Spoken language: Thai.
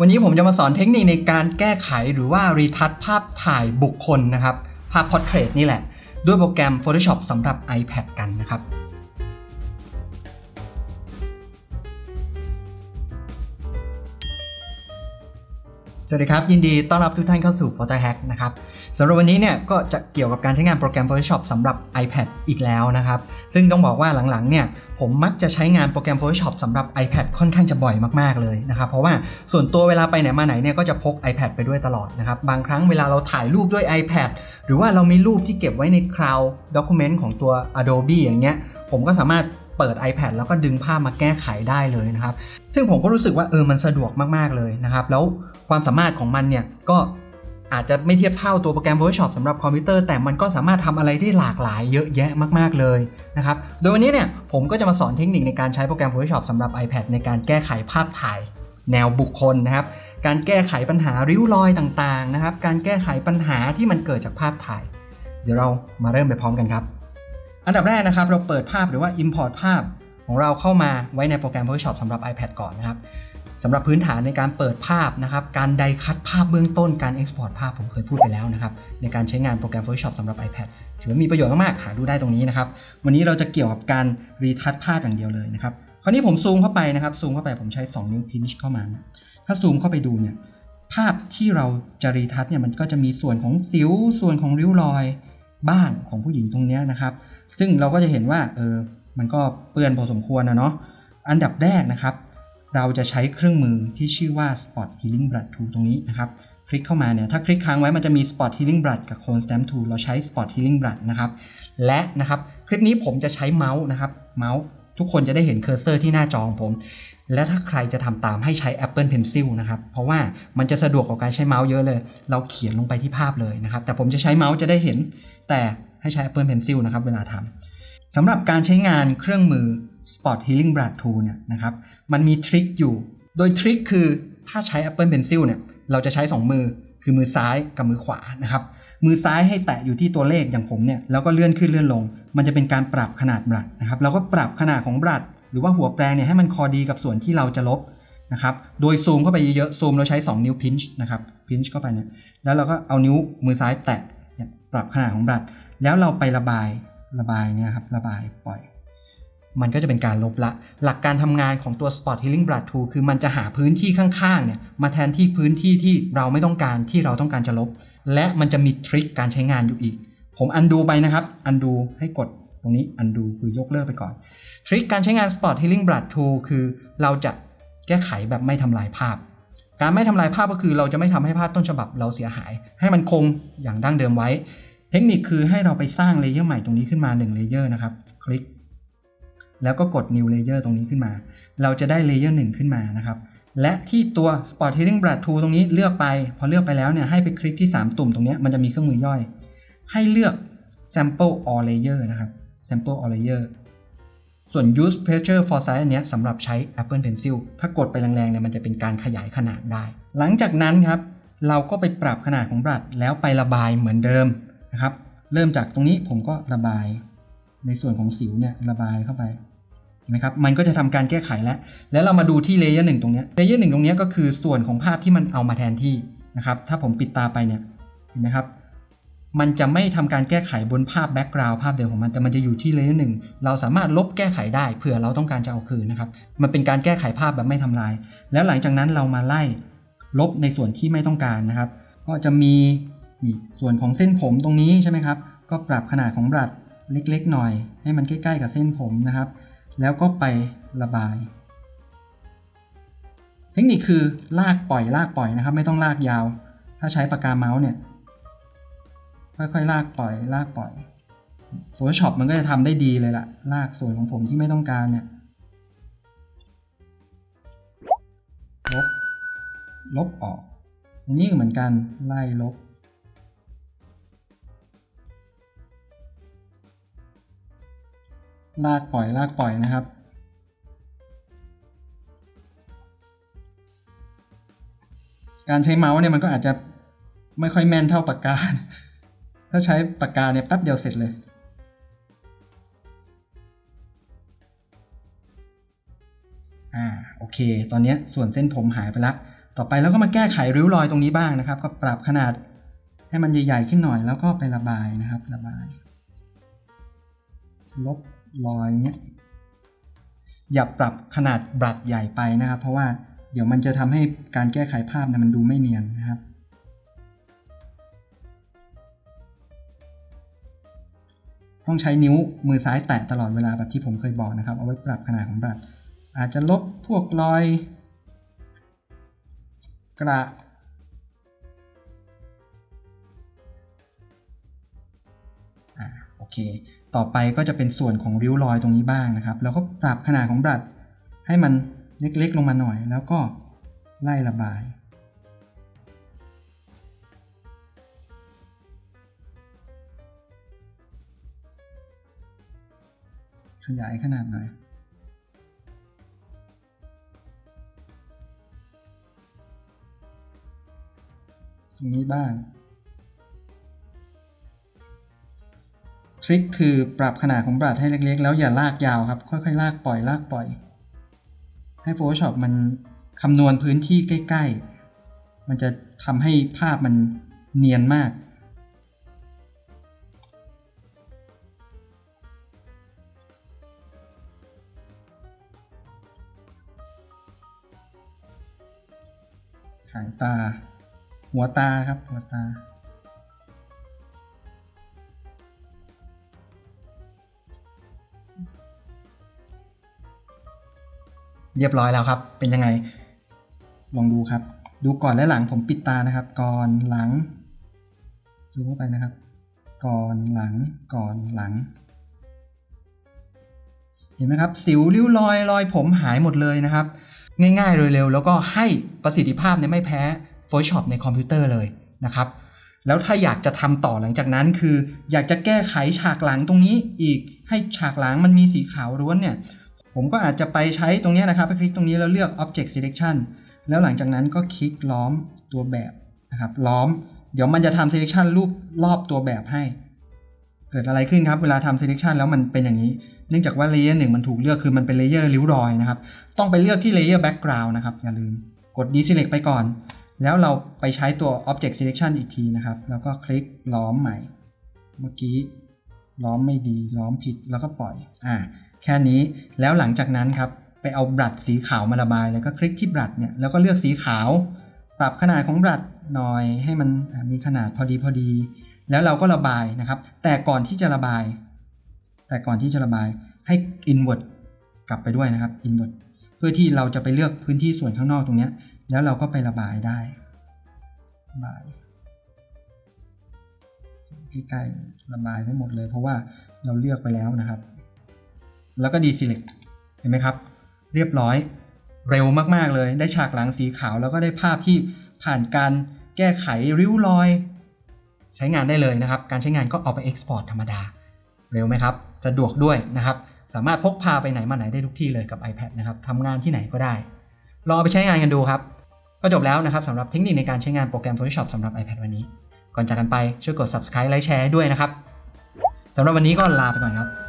วันนี้ผมจะมาสอนเทคนิคในการแก้ไขหรือว่ารีทัชภาพถ่ายบุคคลนะครับ ภาพพอร์เทรตนี่แหละ ด้วยโปรแกรม Photoshop สำหรับ iPad กันนะครับ สวัสดีครับ ยินดีต้อนรับทุกท่านเข้าสู่ Photo Hack นะครับสำหรับวันนี้เนี่ยก็จะเกี่ยวกับการใช้งานโปรแกรม Photoshop สำหรับ iPad อีกแล้วนะครับ ซึ่งต้องบอกว่าหลังๆเนี่ยผมมักจะใช้งานโปรแกรม Photoshop สำหรับ iPad ค่อนข้างจะบ่อยมากๆเลยนะครับ เพราะว่าส่วนตัวเวลาไปไหนมาไหนเนี่ยก็จะพก iPad ไปด้วยตลอดนะครับ บางครั้งเวลาเราถ่ายรูปด้วย iPad หรือว่าเรามีรูปที่เก็บไว้ใน Cloud Document ของตัว Adobe อย่างเงี้ยผมก็สามารถ เปิด iPad แล้วก็ดึงภาพมาแก้ไขได้เลยนะครับ ซึ่งผมก็รู้สึกว่าเออมันสะดวกมากๆเลยนะครับ แล้วความสามารถของมันเนี่ยก็อาจจะไม่เทียบเท่าตัวโปรแกรม Photoshop สำหรับคอมพิวเตอร์ แต่มันก็สามารถทำอะไรได้หลากหลายเยอะแยะมากๆเลยนะครับ โดยวันนี้เนี่ยผมก็จะมาสอนเทคนิคในการใช้โปรแกรม Photoshop สำหรับ iPad ในการแก้ไขภาพถ่ายแนวบุคคลนะครับ การแก้ไขปัญหาริ้วรอยต่างๆนะครับ การแก้ไขปัญหาที่มันเกิดจากภาพถ่าย เดี๋ยวเรามาเริ่มไปพร้อมกันครับ อันดับแรกนะครับ เราเปิดภาพหรือว่า Import ภาพของเราเข้ามาไว้ในโปรแกรม Photoshop สำหรับ iPad ก่อนนะครับสำหรับพื้นฐานในการเปิดภาพนะครับ การไดคัดภาพเบื้องต้นการ Export ภาพผมเคยพูดไปแล้วนะครับ ในการใช้งานโปรแกรม Photoshop สำหรับ iPad ถือว่ามีประโยชน์มากๆ หาดูได้ตรงนี้นะครับ วันนี้เราจะเกี่ยวกับการรีทัชภาพอย่างเดียวเลยนะครับ คราวนี้ผมซูมเข้าไปนะครับ ซูมเข้าไปผมใช้ 2 นิ้วพินช์เข้ามา ถ้าซูมเข้าไปดูเนี่ย ภาพที่เราจะรีทัชเนี่ยมันก็จะมีส่วนของสิว ส่วนของริ้วรอยบ้างของผู้หญิงตรงเนี้ยนะครับ ซึ่งเราก็จะเห็นว่าเออมันก็เปื้อนพอสมควรนะเนาะอันดับแรกนะครับ เราจะใช้เครื่องมือที่ชื่อว่า Spot Healing Brush Tool ตรงนี้นะครับ คลิกเข้ามาเนี่ยถ้าคลิกค้างไว้มันจะมี Spot Healing Brush กับ Cone Stamp Tool เราใช้ Spot Healing Brush นะครับ และนะครับคลิปนี้ผมจะใช้เมาส์นะครับเมาส์ทุกคนจะได้เห็นเคอร์เซอร์ที่หน้าจอของผม และถ้าใครจะทำตามให้ใช้ Apple Pencil นะครับ เพราะว่ามันจะสะดวกกว่าการใช้เมาส์เยอะเลย เราเขียนลงไปที่ภาพเลยนะครับ แต่ผมจะใช้เมาส์จะได้เห็น แต่ ให้ใช้ Apple Pencil นะครับเวลาทำสำหรับการใช้งานเครื่องมือ Spot Healing Brush Tool เนี่ยนะครับมันมีทริคอยู่ โดยทริคคือถ้าใช้ Apple Pencil เนี่ยเราจะใช้ 2 มือคือมือซ้ายกับมือขวานะครับมือซ้ายให้แตะอยู่ที่ตัวเลขอย่างผมเนี่ยแล้วก็เลื่อนขึ้นเลื่อนลง มันจะเป็นการปรับขนาดบรัดนะครับเราก็ปรับขนาดของบรัดหรือว่าหัวแปรงเนี่ยให้มันคอดีกับส่วนที่เราจะลบนะครับโดยซูมเข้าไปเยอะๆซูมเราใช้ 2 นิ้วพินช์นะครับพินช์เข้าไปเนี่ยแล้วเราก็เอานิ้วมือซ้ายแตะปรับขนาดของบรัด แล้วเราไประบายระบายเนี่ยครับระบายปล่อย มันก็จะเป็นการลบละ หลักการทำงานของตัว Spot Healing Brush Tool คือมันจะหาพื้นที่ข้างๆเนี่ยมาแทนที่พื้นที่ที่เราไม่ต้องการที่เราต้องการจะลบ และมันจะมีทริคการใช้งานอยู่อีก ผมอันดูไปนะครับอันดูให้กดตรงนี้อันดูคือยกเลิกไปก่อน ทริคการใช้งาน Spot Healing Brush Tool คือเราจะแก้ไขแบบไม่ทำลายภาพ การไม่ทำลายภาพก็คือเราจะไม่ทำให้ภาพต้นฉบับเราเสียหาย ให้มันคงอย่างดั้งเดิมไว้ เทคนิคคือให้เราไปสร้างเลเยอร์ใหม่ตรงนี้ขึ้นมา1เลเยอร์นะครับ คลิก แล้วก็กด new layer ตรงนี้ขึ้นมา เราจะได้เลเยอร์1ขึ้นมานะครับ และที่ตัว Spot Healing Brush Tool ตรงนี้เลือกไป พอเลือกไปแล้วเนี่ยให้ไปคลิกที่ 3 ตุ่มตรงนี้มันจะมีเครื่องมือย่อย ให้เลือก Sample All Layer นะครับ Sample All Layer ส่วน Use Pressure for Size อันเนี้ยสำหรับใช้ Apple Pencil ถ้ากดไปแรงๆเนี่ยมันจะเป็นการขยายขนาดได้ หลังจากนั้นครับ เราก็ไปปรับขนาดของบรัดแล้วไประบายเหมือนเดิม นะครับ เริ่มจากตรงนี้ผมก็ระบายในส่วนของสิวเนี่ยระบายเข้าไปเห็นไหมครับมันก็จะทำการแก้ไขแล้ว แล้วเรามาดูที่เลเยอร์หนึ่งตรงนี้เลเยอร์หนึ่งตรงนี้ก็คือส่วนของภาพที่มันเอามาแทนที่นะครับ ถ้าผมปิดตาไปเนี่ยเห็นไหมครับ มันจะไม่ทำการแก้ไขบนภาพแบ็กกราวด์ภาพเดิมของมันแต่มันจะอยู่ที่เลเยอร์หนึ่งเราสามารถลบแก้ไขได้เผื่อเราต้องการจะเอาคืนนะครับ มันเป็นการแก้ไขภาพแบบไม่ทำลาย แล้วหลังจากนั้นเรามาไล่ลบในส่วนที่ไม่ต้องการนะครับ ก็จะมี นี่ส่วนของเส้นผมตรงนี้ใช่ไหมครับ ก็ปรับขนาดของบรัดเล็กๆหน่อย ให้มันใกล้ๆกับเส้นผมนะครับ แล้วก็ไประบาย เทคนิคคือลากปล่อยลากปล่อยนะครับ ไม่ต้องลากยาว ถ้าใช้ปากกาเมาส์เนี่ย ค่อยๆ ลากปล่อย ลากปล่อย Photoshop มันก็จะทำได้ดีเลยล่ะลากส่วนของผมที่ไม่ต้องการเนี่ยลบ ลบออก อันนี้เหมือนกัน ไล่ลบ ลากปล่อยลากปล่อยนะครับ การใช้เมาส์เนี่ยมันก็อาจจะไม่ค่อยแม่นเท่าปากกา ถ้าใช้ปากกาเนี่ยแป๊บเดียวเสร็จเลยอ่าโอเค ตอนนี้ส่วนเส้นผมหายไปละ ต่อไปเราก็มาแก้ไขริ้วรอยตรงนี้บ้างนะครับ ก็ปรับขนาดให้มันใหญ่ๆขึ้นหน่อยแล้วก็ไประบายนะครับ ระบาย ลบ รอยเนี้ยอย่าปรับขนาดบรัดใหญ่ไปนะครับ เพราะว่าเดี๋ยวมันจะทำให้การแก้ไขภาพนี่ยมันดูไม่เนียนนะครับ ต้องใช้นิ้วมือซ้ายแตะตลอดเวลาแบบที่ผมเคยบอกนะครับ เอาไว้ปรับขนาดของบรัดอาจจะลบพวกรอย กระอ เค ต่อไปก็จะเป็นส่วนของริ้วรอยตรงนี้บ้างนะครับแล้วก็ปรับขนาดของบรัดให้มันเล็กๆลงมาหน่อย แล้วก็ไล่ระบาย ขยายขนาดหน่อยตรงนี้บ้าง ทริคคือปรับขนาดของบรัดให้เล็กๆ แล้วอย่าลากยาวครับ ค่อยๆ ลากปล่อยลากปล่อย ให้ Photoshop มันคำนวณพื้นที่ใกล้ๆ มันจะทำให้ภาพมันเนียนมาก หางตา หัวตาครับ หัวตา เรียบร้อยแล้วครับ เป็นยังไง ลองดูครับ ดูก่อนและหลังผมปิดตานะครับ ก่อนหลังซูมเข้าไปนะครับ ก่อนหลัง ก่อนหลัง เห็นไหมครับ สิวริ้วรอยรอยผมหายหมดเลยนะครับ ง่ายๆเร็วๆแล้วก็ให้ประสิทธิภาพเนี่ยไม่แพ้ Photoshop ในคอมพิวเตอร์เลยนะครับ แล้วถ้าอยากจะทำต่อหลังจากนั้นคือ อยากจะแก้ไขฉากหลังตรงนี้อีกให้ฉากหลังมันมีสีขาวล้วนเนี่ย ผมก็อาจจะไปใช้ตรงนี้นะครับไปคลิกตรงนี้แล้วเลือก Object Selection แล้วหลังจากนั้นก็คลิกล้อมตัวแบบนะครับล้อม เดี๋ยวมันจะทำ selection รูปรอบตัวแบบให้ เกิดอะไรขึ้นครับ เวลาทำ selection แล้วมันเป็นอย่างนี้ เนื่องจากว่า layer หนึ่งมันถูกเลือกคือมันเป็น layer ริ้วรอยนะครับ ต้องไปเลือกที่ layer background นะครับ อย่าลืมกด deselect ไปก่อน แล้วเราไปใช้ตัว object selection อีกทีนะครับ แล้วก็คลิกล้อมใหม่ เมื่อกี้ล้อมไม่ดีล้อมผิดแล้วก็ปล่อยอ่า แค่นี้แล้วหลังจากนั้นครับไปเอาบรัดสีขาวมาระบายเลยก็คลิกที่บรัดเนี่ยแล้วก็เลือกสีขาว ปรับขนาดของบรัดหน่อยให้มันมีขนาดพอดีพอดี แล้วเราก็ระบายนะครับ แต่ก่อนที่จะระบาย แต่ก่อนที่จะระบายให้ invert กลับไปด้วยนะครับ invert เพื่อที่เราจะไปเลือกพื้นที่ส่วนข้างนอกตรงนี้แล้วเราก็ไประบายได้ระบายใกล้ๆระบายได้หมดเลย เพราะว่าเราเลือกไปแล้วนะครับ แล้วก็ deselect เห็นไหมครับ เรียบร้อยเร็วมาก ๆ เลย ได้ฉากหลังสีขาว แล้วก็ได้ภาพที่ผ่านการแก้ไขริ้วรอย ใช้งานได้เลยนะครับ การใช้งานก็เอาไป export ธรรมดา เร็วไหมครับสะดวกด้วยนะครับ สามารถพกพาไปไหนมาไหนได้ทุกที่เลยกับ iPad นะครับทำงานที่ไหนก็ได้ ลองเอาไปใช้งานกันดูครับ ก็จบแล้วนะครับสำหรับเทคนิคในการใช้งานโปรแกรม Photoshop สำหรับ iPad วันนี้ ก่อนจากกันไปช่วยกด subscribe และแชร์ด้วยนะครับสำหรับวันนี้ก็ลาไปก่อนครับ